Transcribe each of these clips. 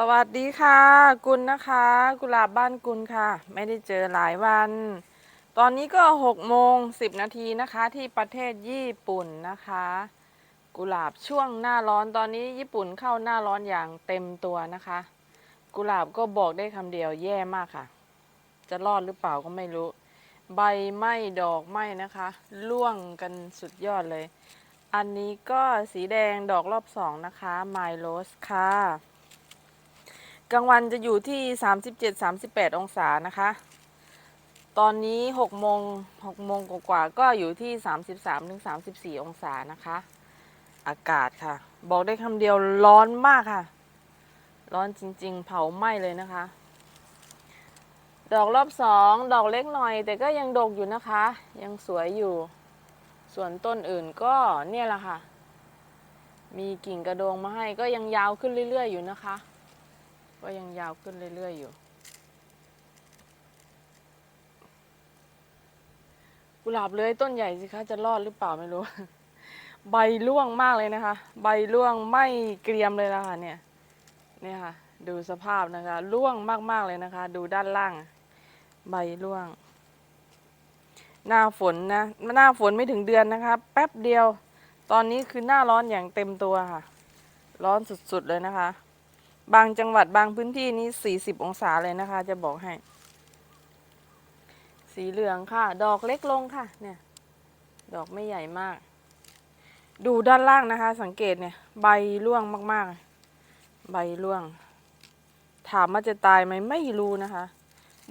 สวัสดีค่ะ กุลนะคะ กุหลาบบ้านกุลค่ะ ไม่ได้เจอหลายวัน ตอนนี้ก็6โมง10นาทีนะคะ ที่ประเทศญี่ปุ่นนะคะ กุหลาบช่วงหน้าร้อนตอนนี้ญี่ปุ่นเข้าหน้าร้อนอย่างเต็มตัวนะคะ กุหลาบก็บอกได้คำเดียวแย่มากค่ะ จะรอดหรือเปล่าก็ไม่รู้ ใบไหม้ดอกไหม้นะคะร่วงกันสุดยอดเลย อันนี้ก็สีแดงดอกรอบสองนะคะ My Rose ค่ะ กลางวันจะอยู่ที่ 37-38 องศานะคะ ตอนนี้6โมง6โมงกว่าๆก็อยู่ที่ 33-34 องศานะคะ อากาศค่ะ บอกได้คำเดียวร้อนมากค่ะ ร้อนจริงๆ เผาไหม้เลยนะคะ ดอกรอบสองดอกเล็กหน่อย แต่ก็ยังดกอยู่นะคะ ยังสวยอยู่ ส่วนต้นอื่นก็เนี่ยแหละค่ะ มีกิ่งกระโดงมาให้ก็ยังยาวขึ้นเรื่อยๆ อยู่นะคะ ก็ยังยาวขึ้นเรื่อย ๆ อยู่ กุหลาบเลื้อยต้นใหญ่สิคะจะรอดหรือเปล่าไม่รู้ ใบร่วงมากเลยนะคะ ใบร่วงไม่เกรียมเลยละค่ะเนี่ยเนี่ยค่ะ ดูสภาพนะคะร่วงมากๆเลยนะคะ ดูด้านล่าง ใบร่วง หน้าฝนนะหน้าฝนไม่ถึงเดือนนะคะ แป๊บเดียว ตอนนี้คือหน้าร้อนอย่างเต็มตัวค่ะ ร้อนสุดๆเลยนะคะ บางจังหวัดบางพื้นที่นี่40องศาเลยนะคะ จะบอกให้ สีเหลืองค่ะ ดอกเล็กลงค่ะ เนี่ย ดอกไม่ใหญ่มาก ดูด้านล่างนะคะ สังเกตเนี่ย ใบร่วงมากๆ ใบร่วง ถามว่าจะตายไหมไม่รู้นะคะ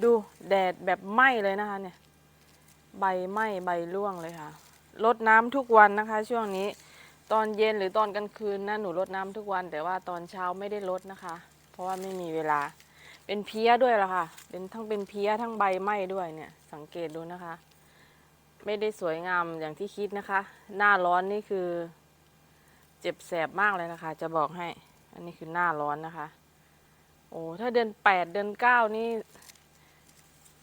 ดูแดดแบบไหม้เลยนะคะ เนี่ย ใบไหม้ใบร่วงเลยค่ะรดน้ำทุกวันนะคะ ช่วงนี้ ตอนเย็นหรือตอนกลางคืนนะหนูรดน้ำทุกวัน แต่ว่าตอนเช้าไม่ได้รดนะคะ เพราะว่าไม่มีเวลา เป็นเพี้ยด้วยล่ะค่ะ เป็นทั้งเป็นเพี้ยทั้งใบไหม้ด้วยเนี่ย สังเกตดูนะคะ ไม่ได้สวยงามอย่างที่คิดนะคะ หน้าร้อนนี่คือ เจ็บแสบมากเลยนะคะ จะบอกให้ อันนี้คือหน้าร้อนนะคะ โอ้ถ้าเดือนแปดเดือนเก้านี่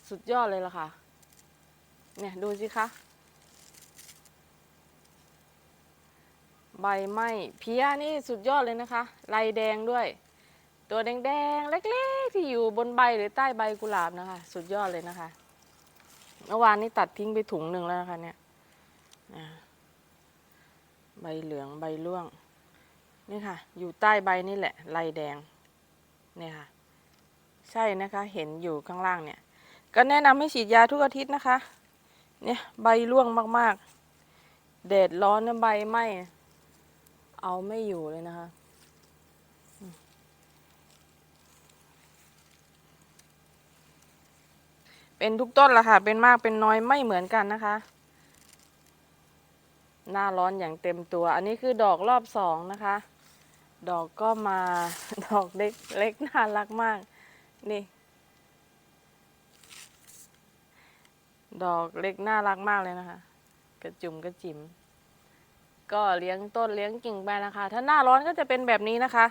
สุดยอดเลยล่ะค่ะ เนี่ยดูสิคะ ใบไหม้เพี้ยนี่สุดยอดเลยนะคะลายแดงด้วย ตัวแดงๆเล็กๆ ที่อยู่บนใบหรือใต้ใบกุหลาบนะคะ สุดยอดเลยนะคะเมื่อวานนี้ตัดทิ้งไปถุงหนึ่งแล้วนะคะเนี่ยใบเหลืองใบร่วง นี่ค่ะ อยู่ใต้ใบนี่แหละลายแดงเนี่ยค่ะ ใช่นะคะเห็นอยู่ข้างล่างเนี่ย ก็แนะนำให้ฉีดยาทุกอาทิตย์นะคะ เนี่ยใบร่วงมากๆ แดดร้อนนะใบไหม้ เอาไม่อยู่เลยนะคะ เป็นทุกต้นละค่ะ เป็นมากเป็นน้อยไม่เหมือนกันนะคะ หน้าร้อนอย่างเต็มตัว อันนี้คือดอกรอบสองนะคะ ดอกก็มาดอกเล็กเล็กน่ารักมาก นี่ ดอกเล็กน่ารักมากเลยนะคะ กระจุมกระจิ๋ม ก็เลี้ยงต้นเลี้ยงกิ่งไปนะคะ ถ้าหน้าร้อนก็จะเป็นแบบนี้นะคะ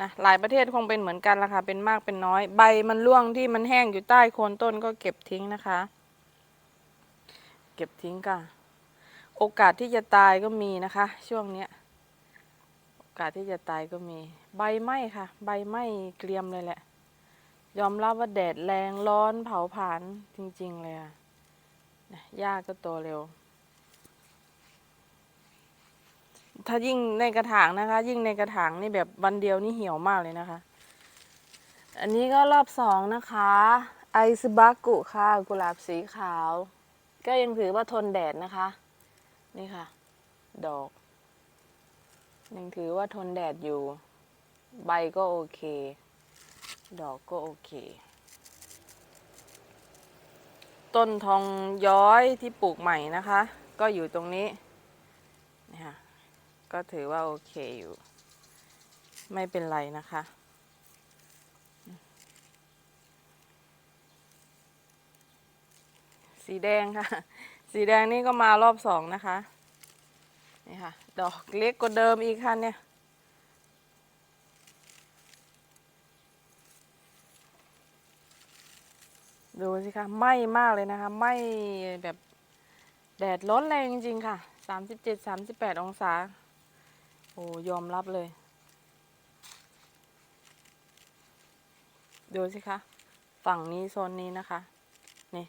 นะหลายประเทศคงเป็นเหมือนกันละค่ะ เป็นมากเป็นน้อย ใบมันร่วงที่มันแห้งอยู่ใต้โคนต้นก็เก็บทิ้งนะคะ เก็บทิ้งค่ะ โอกาสที่จะตายก็มีนะคะ ช่วงเนี้ย โอกาสที่จะตายก็มี ใบไหม้ค่ะ ใบไหม้เกรียมเลยแหละ ยอมรับว่าแดดแรงร้อนเผาผลาญจริง ๆ เลยอะนะหญ้าก็โตเร็ว ถ้ายิ่งในกระถางนะคะ ยิ่งในกระถางนี่แบบวันเดียวนี่เหี่ยวมากเลยนะคะ อันนี้ก็รอบสองนะคะ ไอซึบากุค่ะ กุหลาบสีขาว ก็ยังถือว่าทนแดดนะคะ นี่ค่ะ ดอก ยังถือว่าทนแดดอยู่ ใบก็โอเค ดอกก็โอเค ต้นทองย้อยที่ปลูกใหม่นะคะ ก็อยู่ตรงนี้นี่ค่ะ ก็ถือว่าโอเคอยู่ ไม่เป็นไรนะคะ สีแดงค่ะ สีแดงนี่ก็มารอบสองนะคะ นี่ค่ะ ดอกเล็กกว่าเดิมอีกค่ะเนี่ยดูสิคะไหม้มากเลยนะคะไหม้แบบแดดร้อนแรงจริงๆค่ะสามสิบเจ็ดสามสิบแปดองศา โอ้ยอมรับเลย ดูสิคะ ฝั่งนี้โซนนี้นะคะ นี่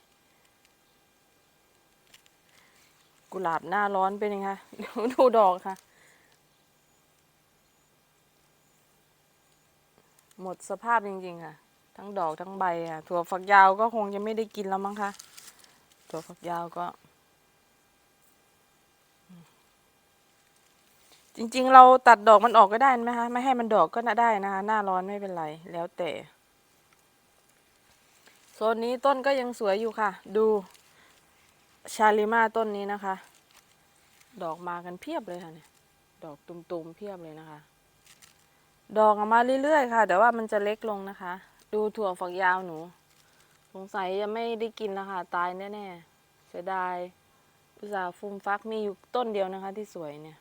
กุหลาบหน้าร้อนเป็นยังไงดูดอกค่ะ หมดสภาพจริง ๆ ค่ะ ทั้งดอกทั้งใบอะ ถั่วฝักยาวก็คงจะไม่ได้กินแล้วมั้งคะ ถั่วฝักยาวก็ จริง ๆ เราตัดดอกมันออกก็ได้ไหมคะไม่ให้มันดอกก็น่าได้นะคะหน้าร้อนไม่เป็นไรแล้วแต่โซนนี้ต้นก็ยังสวยอยู่ค่ะ ดูชาลิมาต้นนี้นะคะ ดอกมากันเพียบเลยค่ะเนี่ยดอกตุ่มๆเพียบเลยนะคะ ดอกออกมาเรื่อยๆค่ะ แต่ว่ามันจะเล็กลงนะคะ ดูถั่วฝักยาวหนู สงสัยจะไม่ได้กินแล้วค่ะ ตายแน่ๆเสียดายอุตส่าห์ฟูมฟักมีอยู่ต้นเดียวนะคะ ที่สวยเนี่ย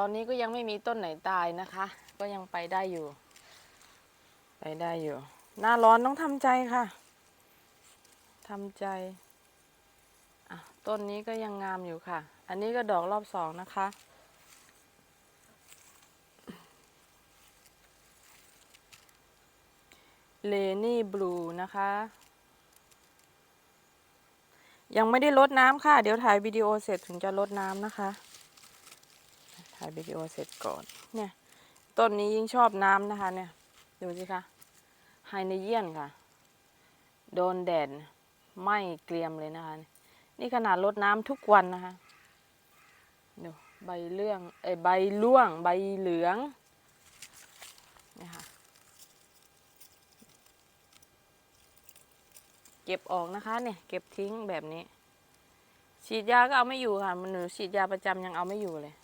ตอนนี้ก็ยังไม่มีต้นไหนตายนะคะ ก็ยังไปได้อยู่ ไปได้อยู่ หน้าร้อนต้องทำใจค่ะทำใจอะต้นนี้ก็ยังงามอยู่ค่ะ อันนี้ก็ดอกรอบสองนะคะ เลนี่บลูนะคะ ยังไม่ได้ลดน้ำค่ะ เดี๋ยวถ่ายวิดีโอเสร็จถึงจะลดน้ำนะคะ ถ่ายวิดีโอเสร็จก่อน เนี่ย ต้นนี้ยิ่งชอบน้ำนะคะ เนี่ย ดูสิคะไฮเนเยียนค่ะ โดนแดดไหม้เกรียมเลยนะคะ นี่ขนาดรดน้ำทุกวันนะคะ ดูใบเลื่องเอ้ยใบร่วง ใบเหลืองเนี่ยค่ะ เก็บออกนะคะเนี่ยเก็บทิ้งแบบนี้ ฉีดยาก็เอาไม่อยู่ค่ะ มันหนูฉีดยาประจำยังเอาไม่อยู่เลย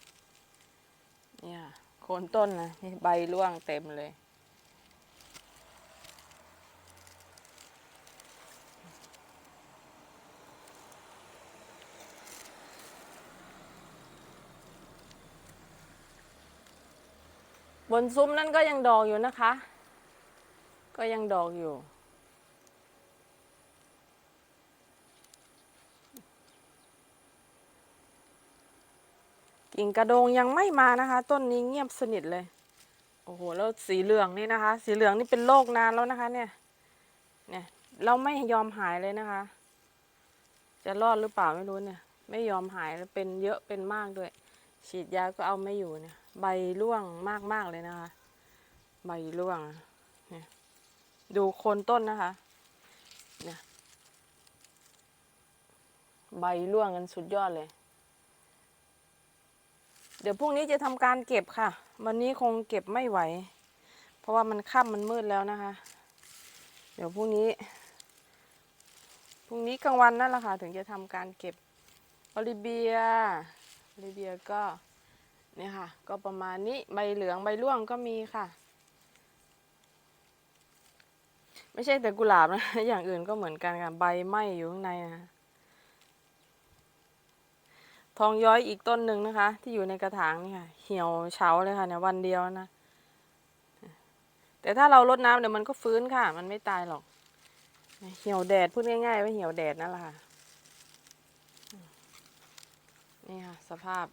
เนี่ยโคนต้นนะนี่ใบร่วงเต็มเลย บนซุ้มนั่นก็ยังดอกอยู่นะคะ ก็ยังดอกอยู่ กิ่งกระโดงยังไม่มานะคะ ต้นนี้เงียบสนิทเลย โอ้โหแล้วสีเหลืองนี่นะคะ สีเหลืองนี่เป็นโรคนานแล้วนะคะ เนี่ย เนี่ยเราไม่ยอมหายเลยนะคะ จะรอดหรือเปล่าไม่รู้เนี่ย ไม่ยอมหายแล้วเป็นเยอะเป็นมากด้วย ฉีดยาก็เอาไม่อยู่เนี่ย ใบร่วงมากๆเลยนะคะ ใบร่วงเนี่ยดูโคนต้นนะคะ เนี่ย ใบร่วงกันสุดยอดเลย เดี๋ยวพรุ่งนี้จะทำการเก็บค่ะ วันนี้คงเก็บไม่ไหว เพราะว่ามันค่ำมันมืดแล้วนะคะ เดี๋ยวพรุ่งนี้พรุ่งนี้กลางวันนั่นแหละค่ะถึงจะทำการเก็บออลิเบียออลิเบียก็เนี่ยค่ะ ก็ประมาณนี้ใบเหลืองใบร่วงก็มีค่ะ ไม่ใช่แต่กุหลาบนะ อย่างอื่นก็เหมือนกันค่ะใบไหม้อยู่ข้างในนะคะ องย้อยอีกต้นหนึ่งนะคะ ที่อยู่ในกระถางนี่ค่ะ เหี่ยวเฉาเลยค่ะเนี่ยวันเดียวนะ แต่ถ้าเราลดน้ำเดี๋ยวมันก็ฟื้นค่ะ มันไม่ตายหรอก เหี่ยวแดดพูดง่ายๆว่าเหี่ยวแดดนั่นแหละค่ะ นี่ค่ะ สภาพ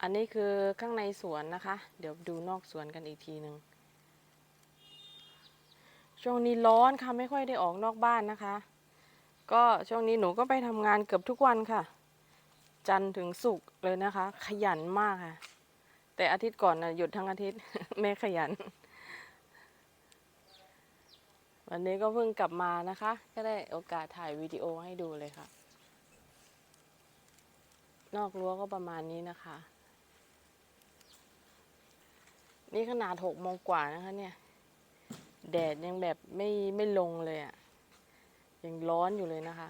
อันนี้คือข้างในสวนนะคะ เดี๋ยวดูนอกสวนกันอีกทีหนึ่งช่วงนี้ร้อนค่ะไม่ค่อยได้ออกนอกบ้านนะคะ ก็ช่วงนี้หนูก็ไปทำงานเกือบทุกวันค่ะ จันถึงศุกเลยนะคะ ขยันมากค่ะ แต่อาทิตย์ก่อนนะหยุดทั้งอาทิตย์ แม่ขยัน วันนี้ก็เพิ่งกลับมานะคะ ก็ได้โอกาสถ่ายวิดีโอให้ดูเลยค่ะ นอกรั้วก็ประมาณนี้นะคะ นี่ขนาดหกโมงกว่านะคะเนี่ย แดดยังแบบไม่ไม่ลงเลยอะ่ะ ยังร้อนอยู่เลยนะคะ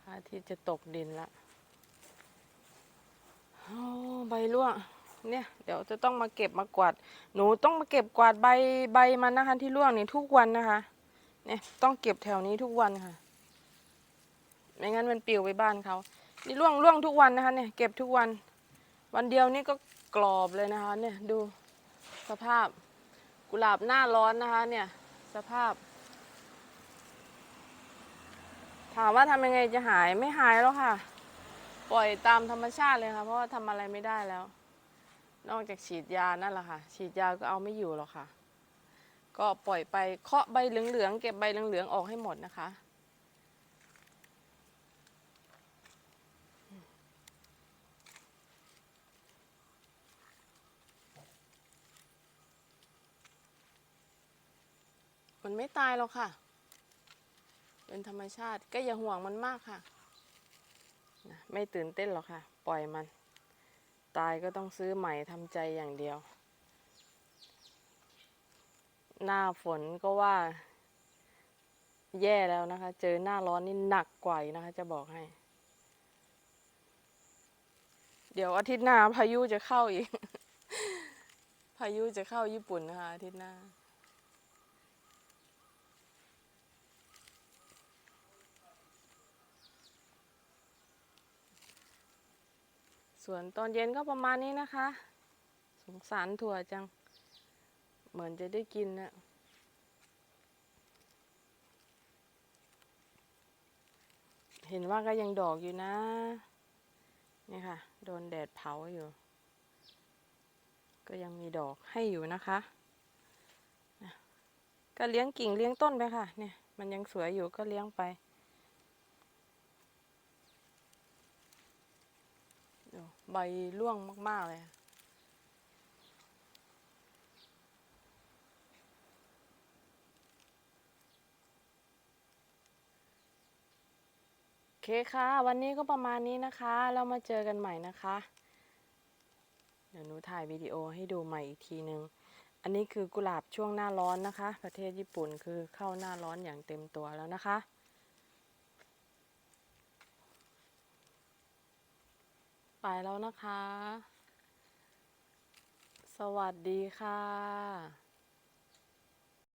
พระอาทิตย์จะตกดินละโอ้ใบร่วงเนี่ย เดี๋ยวจะต้องมาเก็บมากวาด หนูต้องมาเก็บกวาดใบใบมันนะคะ ที่ร่วงนี่ทุกวันนะคะ เนี่ยต้องเก็บแถวนี้ทุกวันค่ะ ไม่งั้นมันปลิวไปบ้านเขานี่ร่วงร่วงทุกวันนะคะ เนี่ยเก็บทุกวัน วันเดียวนี่ก็ กรอบเลยนะคะเนี่ยดูสภาพกุหลาบหน้าร้อนนะคะเนี่ยสภาพ ถามว่าทำยังไงจะหายไม่หายแล้วค่ะ ปล่อยตามธรรมชาติเลยค่ะ เพราะว่าทำอะไรไม่ได้แล้ว นอกจากฉีดยานั่นแหละค่ะ ฉีดยาก็เอาไม่อยู่หรอกค่ะ ก็ปล่อยไปเคาะใบเหลืองๆเก็บใบเหลืองๆออกให้หมดนะคะ มันไม่ตายหรอกค่ะ เป็นธรรมชาติก็อย่าห่วงมันมากค่ะ ไม่ตื่นเต้นหรอกค่ะ ปล่อยมัน ตายก็ต้องซื้อใหม่ทำใจอย่างเดียว หน้าฝนก็ว่า แย่แล้วนะคะ เจอหน้าร้อนนี่หนักกว่านะคะ จะบอกให้ เดี๋ยวอาทิตย์หน้าพายุจะเข้าอีก พายุจะเข้าญี่ปุ่นนะคะอาทิตย์หน้า ส่วนตอนเย็นก็ประมาณนี้นะคะ สงสารถั่วจัง เหมือนจะได้กินนะเห็นว่าก็ยังดอกอยู่นะ นี่ค่ะ โดนแดดเผาอยู่ ก็ยังมีดอกให้อยู่นะคะนะก็เลี้ยงกิ่งเลี้ยงต้นไปค่ะ เนี่ย มันยังสวยอยู่ก็เลี้ยงไป ดู ใบร่วงมากๆเลยโอเคค่ะ วันนี้ก็ประมาณนี้นะคะ เรามาเจอกันใหม่นะคะ เดี๋ยวหนูถ่ายวิดีโอให้ดูใหม่อีกทีนึง อันนี้คือกุหลาบช่วงหน้าร้อนนะคะ ประเทศญี่ปุ่นคือเข้าหน้าร้อนอย่างเต็มตัวแล้วนะคะ ไปแล้วนะคะ สวัสดีค่ะ